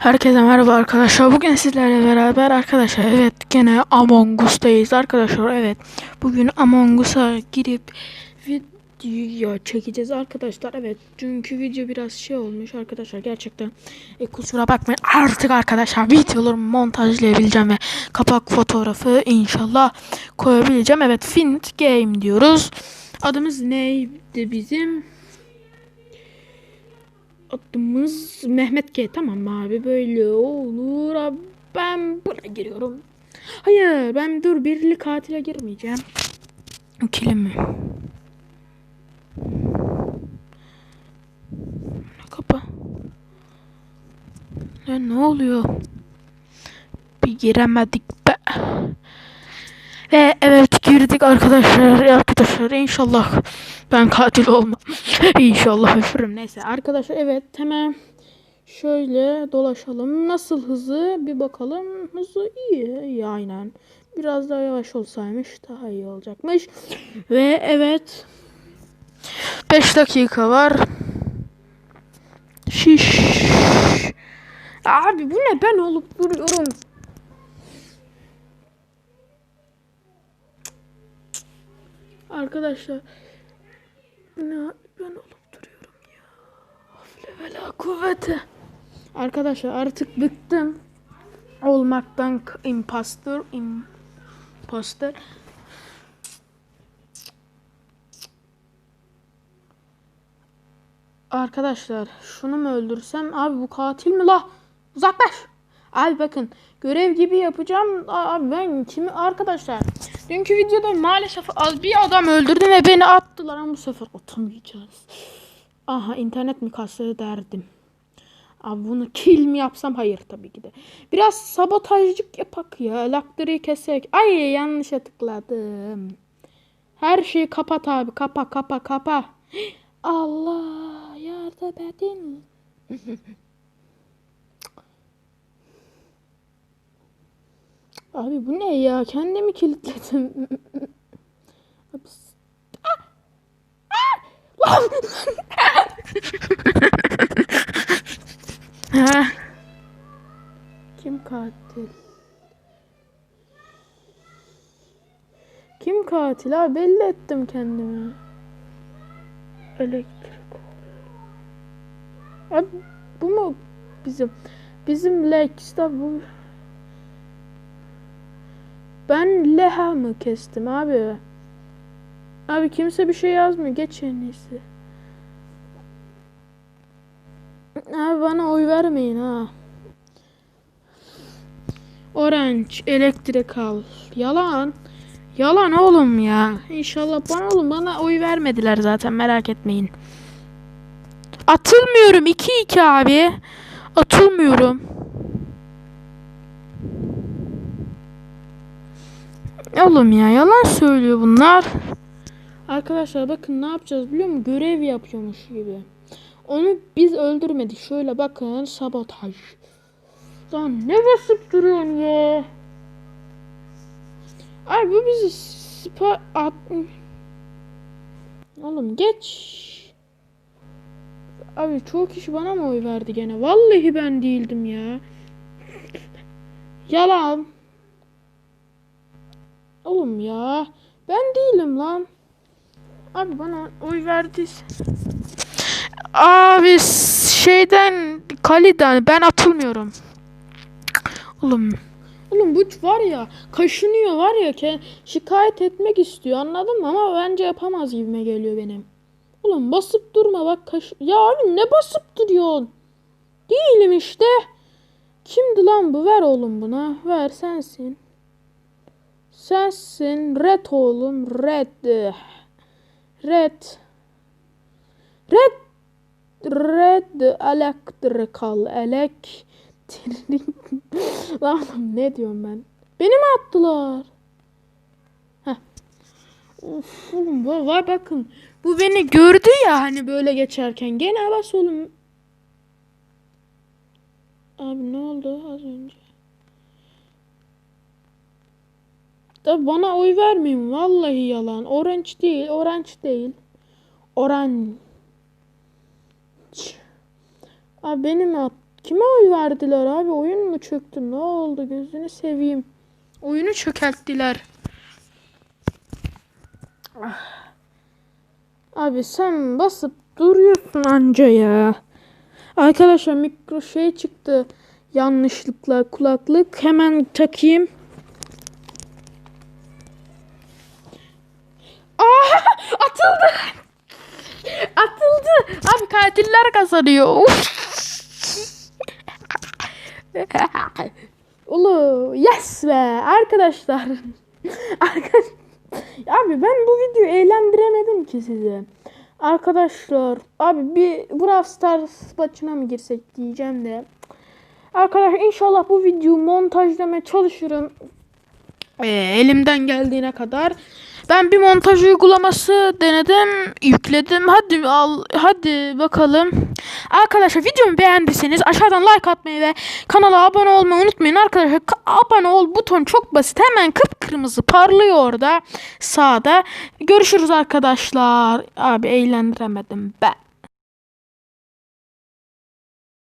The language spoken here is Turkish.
Herkese merhaba arkadaşlar. Bugün sizlerle beraber arkadaşlar evet gene Among Us'tayız arkadaşlar. Evet bugün Among Us'a girip video çekeceğiz arkadaşlar. Evet çünkü video biraz şey olmuş arkadaşlar gerçekten. E, kusura bakmayın artık arkadaşlar videolarımı montajlayabileceğim ve kapak fotoğrafı inşallah koyabileceğim. Evet Finit Game diyoruz. Adımız neydi bizim? Adımız Mehmet G. Tamam abi böyle olur. Abi ben buna giriyorum. Hayır ben dur birli katile girmeyeceğim. İkili mi? Kapa. Ya ne oluyor? Bir giremedik be. Ve evet girdik arkadaşlar. Arkadaşlar inşallah ben katil olmam. inşallah öpürüm. Neyse arkadaşlar evet hemen şöyle dolaşalım. Nasıl hızı bir bakalım. Hızı iyi. iyi aynen. Biraz daha yavaş olsaymış daha iyi olacakmış. Ve evet 5 dakika var. Şiş. Abi bu ne ben olup duruyorum. Arkadaşlar ne ben olup duruyorum ya. Havle ve la. Arkadaşlar artık bıktım olmaktan impostor imposter. Arkadaşlar şunu mu öldürsem abi bu katil mi la? Uzaklaş. Abi bakın görev gibi yapacağım. Abi ben kimi arkadaşlar dünkü videoda maalesef az bir adam öldürdüm ve beni attılar ama bu sefer atamayacağız. Aha internet mi kastı derdim. Abi bunu kill mi yapsam? Hayır tabii ki de. Biraz sabotajcık yapak ya. Laktırıyı kesek. Ay yanlışa tıkladım. Her şeyi kapat abi. Kapa kapa kapa. Allah yardım edin. Abi bu ne ya? Kendimi kilitledim. Ha. Kim katil? Kim katil abi? Belli ettim kendimi. Elektrik. Abi bu mu bizim? Bizim Lex'te bu. Ben Leha mı kestim abi? Abi kimse bir şey yazmıyor. Geç en. Abi bana oy vermeyin ha. Orange, elektrik al. Yalan. Yalan oğlum ya. İnşallah bana oğlum bana oy vermediler zaten merak etmeyin. Atılmıyorum 2-2 abi. Atılmıyorum. Oğlum ya yalan söylüyor bunlar. Arkadaşlar bakın ne yapacağız biliyor musun? Görev yapıyormuş gibi. Onu biz öldürmedik. Şöyle bakın sabotaj. Lan ne basıp duruyorsun ya? Ay bu bizi spa at... Oğlum geç. Abi çok kişi bana mı oy verdi gene? Vallahi ben değildim ya. Yalan. Oğlum ya. Ben değilim lan. Abi bana oy verdiyse. Abi şeyden Kali'den ben atılmıyorum. Oğlum. Oğlum bu var ya kaşınıyor var ya ke şikayet etmek istiyor anladın mı ama bence yapamaz gibime geliyor benim. Oğlum basıp durma bak kaş ya abi ne basıp duruyorsun? Değilim işte. Kimdi lan bu? Ver oğlum buna. Ver sensin. Sensin. Red oğlum. Red. Red. Red. Red elektrikal elektrik. Lan ne diyorum ben? Beni mi attılar? Heh. Of oğlum var bakın. Bu beni gördü ya hani böyle geçerken. Gene bas oğlum. Abi ne oldu az önce? Da bana oy vermeyin. Vallahi yalan. Orange değil. Orange değil. Orange. Abi beni mi attı? Kime oy verdiler abi? Oyun mu çöktü? Ne oldu? Gözünü seveyim. Oyunu çökelttiler. Ah. Abi sen basıp duruyorsun anca ya. Arkadaşlar mikro şey çıktı. Yanlışlıkla kulaklık. Hemen takayım. Aa, atıldı. Atıldı. Abi katiller kazanıyor. Ulu yes be arkadaşlar. Arkadaş abi ben bu videoyu eğlendiremedim ki sizi. Arkadaşlar abi bir Brawl Stars maçına mı girsek diyeceğim de. Arkadaşlar inşallah bu videoyu montajlamaya çalışırım. Ee, elimden geldiğine kadar. Ben bir montaj uygulaması denedim, yükledim. Hadi al, hadi bakalım. Arkadaşlar videomu beğendiyseniz aşağıdan like atmayı ve kanala abone olmayı unutmayın arkadaşlar. Ka- abone ol buton çok basit. Hemen kıpkırmızı parlıyor orada sağda. Görüşürüz arkadaşlar. Abi eğlendiremedim ben.